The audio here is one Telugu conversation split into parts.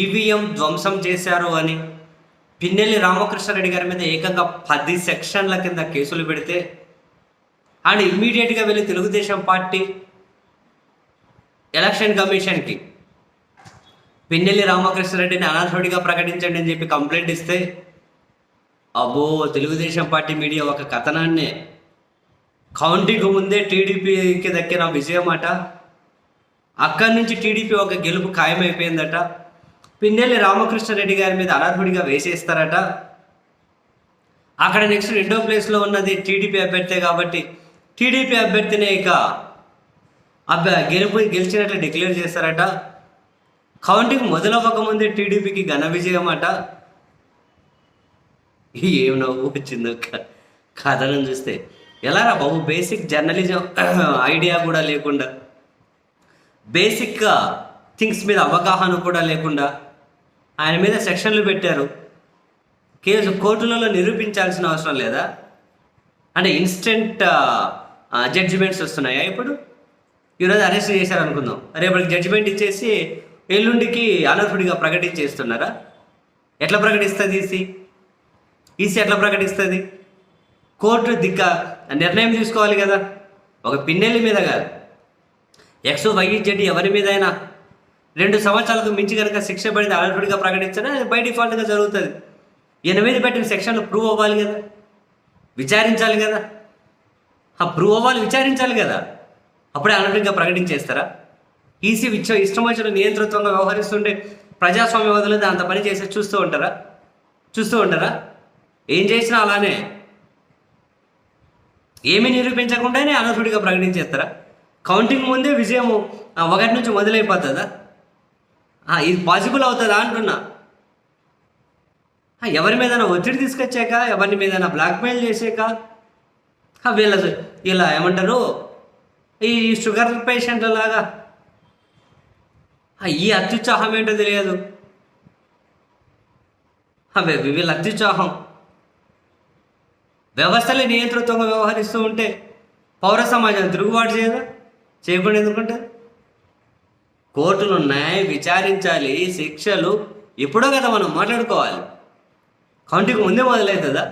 ఈవీఎం ధ్వంసం చేశారు అని పిన్నెల్లి రామకృష్ణారెడ్డి గారి మీద ఏకంగా పది సెక్షన్ల కింద కేసులు పెడితే అండ్ ఇమ్మీడియట్గా వెళ్ళి తెలుగుదేశం పార్టీ ఎలక్షన్ కమిషన్కి పిన్నెల్లి రామకృష్ణారెడ్డిని అనాథుడిగా ప్రకటించండి అని చెప్పి కంప్లైంట్ ఇస్తే అబ్బో తెలుగుదేశం పార్టీ మీడియా ఒక కథనాన్ని. కౌంటింగ్ ముందే టీడీపీకి దక్కిన విజయం అట అక్కడి నుంచి టీడీపీ ఒక గెలుపు ఖాయమైపోయిందట. పిన్నెల్లి రామకృష్ణారెడ్డి గారి మీద అనర్హుడిగా వేసేస్తారట. అక్కడ నెక్స్ట్ రెండో ప్లేస్లో ఉన్నది టీడీపీ అభ్యర్థి కాబట్టి టీడీపీ అభ్యర్థినే ఇక అభ్య గెలుపు గెలిచినట్లు డిక్లేర్ చేస్తారట. కౌంటింగ్ మొదలవ్వకముందే టీడీపీకి ఘన విజయం అట ఏం నవ్వు వచ్చిందో క- కథనం చూస్తే. ఎలారా బాబు బేసిక్ జర్నలిజం ఐడియా కూడా లేకుండా బేసిక్గా థింగ్స్ మీద అవగాహన కూడా లేకుండా ఆయన మీద సెక్షన్లు పెట్టారు. కేసు కోర్టులలో నిరూపించాల్సిన అవసరం లేదా? అంటే ఇన్స్టెంట్ జడ్జిమెంట్స్ వస్తున్నాయా ఇప్పుడు? ఈరోజు అరెస్ట్ చేశారు అనుకుందాం రేపటికి జడ్జిమెంట్ ఇచ్చేసి ఎల్లుండికి అనర్హుడిగా ప్రకటించేస్తున్నారా? ఎట్లా ప్రకటిస్తుంది ఈసీ? ఈసీ ఎట్లా ప్రకటిస్తుంది? కోర్టు దిక్క నిర్ణయం తీసుకోవాలి కదా. ఒక పిన్నెల్లి మీద కాదు. ఎక్స్ వై జెడ్ ఎవరి మీదైనా రెండు సంవత్సరాలకు మించి కనుక శిక్ష పడితే అనర్హుడిగా ప్రకటించడం అది బై డిఫాల్ట్గా జరుగుతుంది. ఎనిమిది పెట్టిన సెక్షన్లు ప్రూవ్ అవ్వాలి కదా. విచారించాలి కదా. ఆ ప్రూవ్ అవ్వాలి విచారించాలి కదా. అప్పుడే అనర్హుడిగా ప్రకటించేస్తారా? ఈసీ ఇచ్చ ఇష్టం వచ్చిన నియంతృత్వంగా వ్యవహరిస్తుంటే ప్రజాస్వామ్య వదిలేదు అంత పని చేసి చూస్తూ ఉంటారా? చూస్తూ ఉంటారా? ఏం చేసినా అలానే. ఏమి నిరూపించకుండానే అనర్హుడిగా ప్రకటించేస్తారా? కౌంటింగ్ ముందే విజయం ఒకటి నుంచి మొదలైపోతుందా? ఇది పాసిబుల్ అవుతుందా అంటున్నా. ఎవరి మీదైనా ఒత్తిడి తీసుకొచ్చాక ఎవరి మీదైనా బ్లాక్మెయిల్ చేసాక? వీళ్ళ ఇలా ఏమంటారు? ఈ షుగర్ పేషెంట్ల లాగా. ఈ అత్యుత్సాహం ఏంటో తెలియదు. వీళ్ళ అత్యుత్సాహం. వ్యవస్థలే నియంతృత్వంగా వ్యవహరిస్తూ ఉంటే పౌర సమాజం తిరుగుబాటు చేయదా? చేయకుండా ఎందుకుంటే కోర్టులు ఉన్నాయి విచారించాలి శిక్షలు ఎప్పుడో కదా మనం మాట్లాడుకోవాలి. కౌంటీకి ముందే మొదలవుతుందా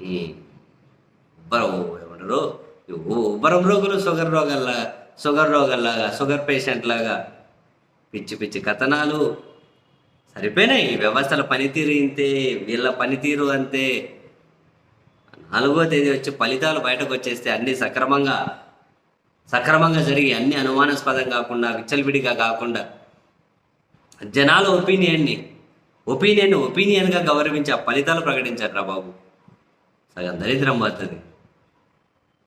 ఈ ఏమంటారు? ఉబ్బరం రోగులు షుగర్ రోగాల్లా షుగర్ రోగాల్లాగా షుగర్ పేషెంట్ లాగా పిచ్చి పిచ్చి కథనాలు సరిపోయినాయి. ఈ వ్యవస్థల పనితీరు ఇంతే వీళ్ళ పనితీరు అంతే. నాలుగో తేదీ వచ్చి ఫలితాలు బయటకు వచ్చేస్తే అన్నీ సక్రమంగా సక్రమంగా జరిగి అన్ని అనుమానాస్పదం కాకుండా విచ్చలవిడిగా కాకుండా జనాల ఒపీనియన్ని ఒపీనియన్ ఒపీనియన్గా గౌరవించి ఆ ఫలితాలు ప్రకటించారు రా బాబు. సగం దరిద్రం పడుతుంది